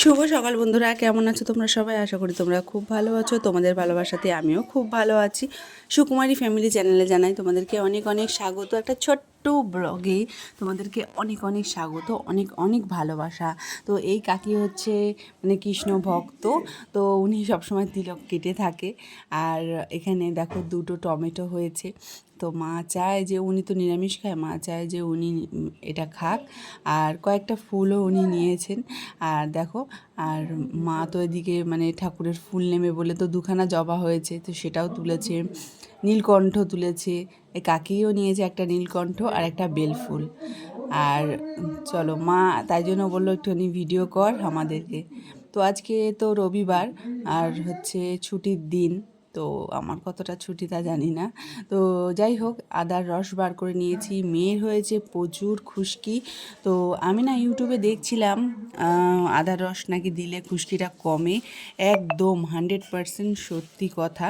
শুভ সকাল বন্ধুরা, কেমন আছো তোমরা সবাই? আশা করি তোমরা খুব ভালো আছো। তোমাদের ভালোবাসাতে আমিও খুব ভালো আছি। সুকুমারী ফ্যামিলি চ্যানেলে জানাই তোমাদেরকে অনেক অনেক স্বাগত। একটা ছোট্ট ব্লগে তোমাদেরকে অনেক অনেক স্বাগত, অনেক অনেক ভালোবাসা। তো এই কাকি হচ্ছে মানে কৃষ্ণ ভক্ত, তো উনি সবসময় তিলক কেটে থাকে। আর এখানে দেখো দুটো টমেটো হয়েছে। তো মা চায় যে উনি তো নিরামিষ খায়, মা চায় যে উনি এটা খাক। আর কয়েকটা ফুলও উনি নিয়েছেন। আর দেখো, আর মা তো এদিকে মানে ঠাকুরের ফুল নেমে বলে তো দুখানা জবা হয়েছে, তো সেটাও তুলেছে। নীলকণ্ঠ তুলেছে কাকিও নিয়েছে একটা নীলকণ্ঠ আর একটা বেলফুল আর চলো, মা তাই জন্য বলল, একটুখানি ভিডিও কর আমাদেরকে। তো আজকে তো রবিবার, আর হচ্ছে ছুটির দিন। তো আমার কতটা ছুটি তা জানি না। তো যাই হোক, আদার রস বার করে নিয়েছি, মেয়ের হয়েছে প্রচুর খুশকি। তো আমি না ইউটিউবে দেখছিলাম আদার রস নাকি দিলে খুশকিটা কমে। একদম হান্ড্রেড পারসেন্ট সত্যি কথা।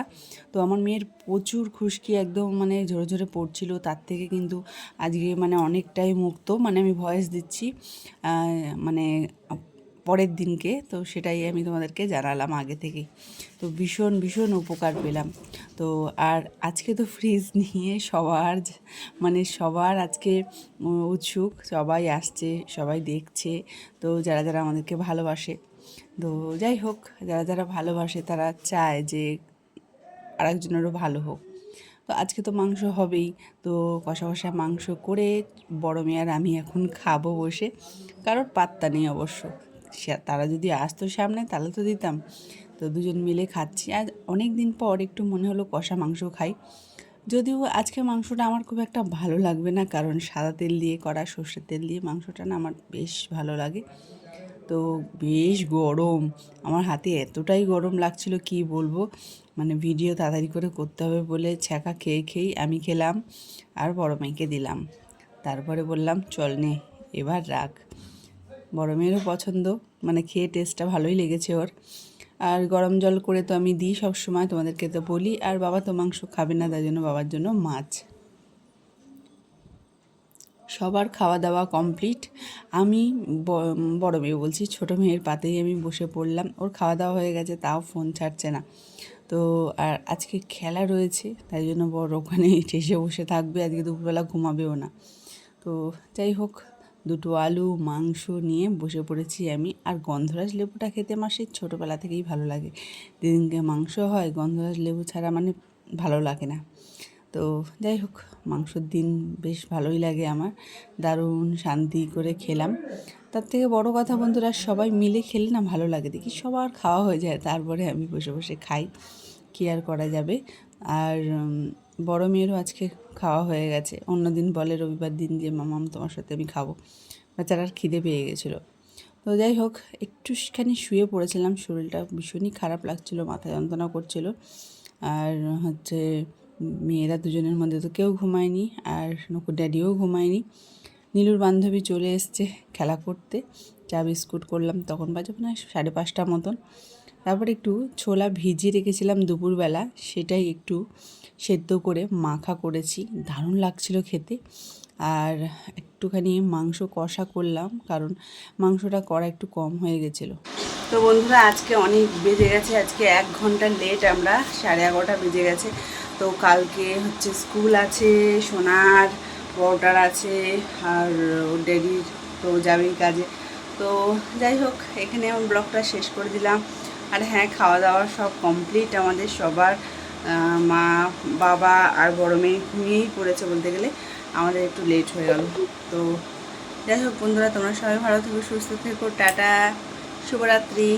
তো আমার মেয়ের প্রচুর খুশকি একদম মানে ঝরে ঝরে পড়ছিল, তার থেকে কিন্তু আজকে মানে অনেকটাই মুক্ত। মানে আমি ভয়েস দিচ্ছি মানে পরের দিনকে, তো সেটাই আমি তোমাদেরকে জানালাম আগে থেকেই। তো ভীষণ ভীষণ উপকার পেলাম। তো আর আজকে তো ফ্রিজ নিয়ে সবার মানে সবার আজকে উৎসুক, সবাই আসছে, সবাই দেখছে, তো যারা যারা আমাদেরকে ভালোবাসে। তো যাই হোক, যারা যারা ভালোবাসে তারা চায় যে আরেকজনেরও ভালো হোক। তো আজকে তো মাংস হবেই, তো কষা কষা মাংস করে বড় মেয়ে আর আমি এখন খাব বসে, কারোর পাত্তা নেই অবশ্য। তারা যদি আসতো সামনে, তাহলে তো দিতাম। তো দুজন মিলে খাচ্ছি। আর অনেক দিন পর একটু মনে হলো কষা মাংস খাই। যদিও আজকে মাংসটা আমার খুব একটা ভালো লাগবে না, কারণ সাদা তেল দিয়ে করা সর্ষের তেল দিয়ে মাংসটা না আমার বেশ ভালো লাগে। তো বেশ গরম। আমার হাতে এতটাই গরম লাগছিল, কি বলব? মানে ভিডিও তাড়াতাড়ি করে করতে হবে বলে ছ্যাঁকা খেয়ে খেয়েই আমি খেলাম আর বড় মেয়েকে দিলাম। তারপরে বললাম, চল নে, এবার রাখ। বড় মেয়েরও পছন্দ। মানে খেয়ে টেস্টটা ভালোই লেগেছে ওর। আর গরম জল করে তো আমি দিই সব সময় তোমাদেরকে তো বলি। আর বাবা তো মাংস খাবে না, তাই জন্য বাবার জন্য মাছ। সবার খাওয়া দাওয়া কমপ্লিট আমি বড় মেয়ে বলছি, ছোট মেয়ের পাতেই আমি বসে পড়লাম। ওর খাওয়া দাওয়া হয়ে গেছে, তাও ফোন ছাড়ছে না। তো আর আজকে খেলা রয়েছে, তাই জন্য বড় ওখানে এসে বসে থাকবে। আজকে দুপুরবেলা ঘুমাবেও না। তো যাই হোক দুটো আলু, মাংস নিয়ে বসে পড়েছি আমি। আর গন্ধরাজ লেবুটা খেতে আমার সেই ছোটোবেলা থেকেই ভালো লাগে। যেদিনকে মাংস হয়, গন্ধরাজ লেবু ছাড়া মানে ভালো লাগে না। তো যাই হোক, মাংসর দিন বেশ ভালোই লাগে আমার। দারুণ শান্তি করে খেলাম। তার থেকে বড় কথা বন্ধুরা, সবাই মিলে খেলে না ভালো লাগে। দেখি সবার খাওয়া হয়ে যায়, তারপরে আমি বসে বসে খাই। কি আর করা যাবে? আর বড় মেয়েরও আজকে খাওয়া হয়ে গেছে। অন্যদিন বলে, রবিবার দিন যে মামাম তোমার সাথে আমি খাব। বেচারার খিদে পেয়ে গেছিল। তো যাই হোক, একটুখানি শুয়ে পড়েছিলাম, শরীরটা ভীষণই খারাপ লাগছিল, মাথা যন্ত্রণা করছিল। আর হচ্ছে, মেয়েরা দুজনের মধ্যে তো কেউ ঘুমায়নি, আর নকুর ড্যাডিও ঘুমায়নি। নীলুর বান্ধবী চলে এসছে খেলা করতে। চা বিস্কুট করলাম, তখন বাজে মনে সাড়ে পাঁচটা মতন। তারপর একটু ছোলা ভিজিয়ে রেখেছিলাম দুপুরবেলা, সেটাই একটু সেদ্ধ করে মাখা করেছি। দারুণ লাগছিল খেতে। আর একটুখানি মাংস কষা করলাম, কারণ মাংসটা করা একটু কম হয়ে গেছিল। তো বন্ধুরা, আজকে অনেক বেজে গেছে। আজকে এক ঘণ্টা লেট আমরা, সাড়ে এগারোটা বেজে গেছে। তো কালকে হচ্ছে স্কুল আছে, সোনার বড়টার আছে, আর ওর ড্যাডির তো যাবেই কাজে। তো যাই হোক, এখানে আমার ব্লগটা শেষ করে দিলাম। আর হ্যাঁ খাওয়া দাওয়া সব কমপ্লিট আমাদের সবার। মা, বাবা আর বড় মেয়ে ঘুমিয়েই পড়েছে বলতে গেলে। আমাদের একটু লেট হয়ে গেল। তো যাই হোক বন্ধুরা, তোমরা সবাই ভালো থেকো, সুস্থ থেকো, টাটা, শুভরাত্রি।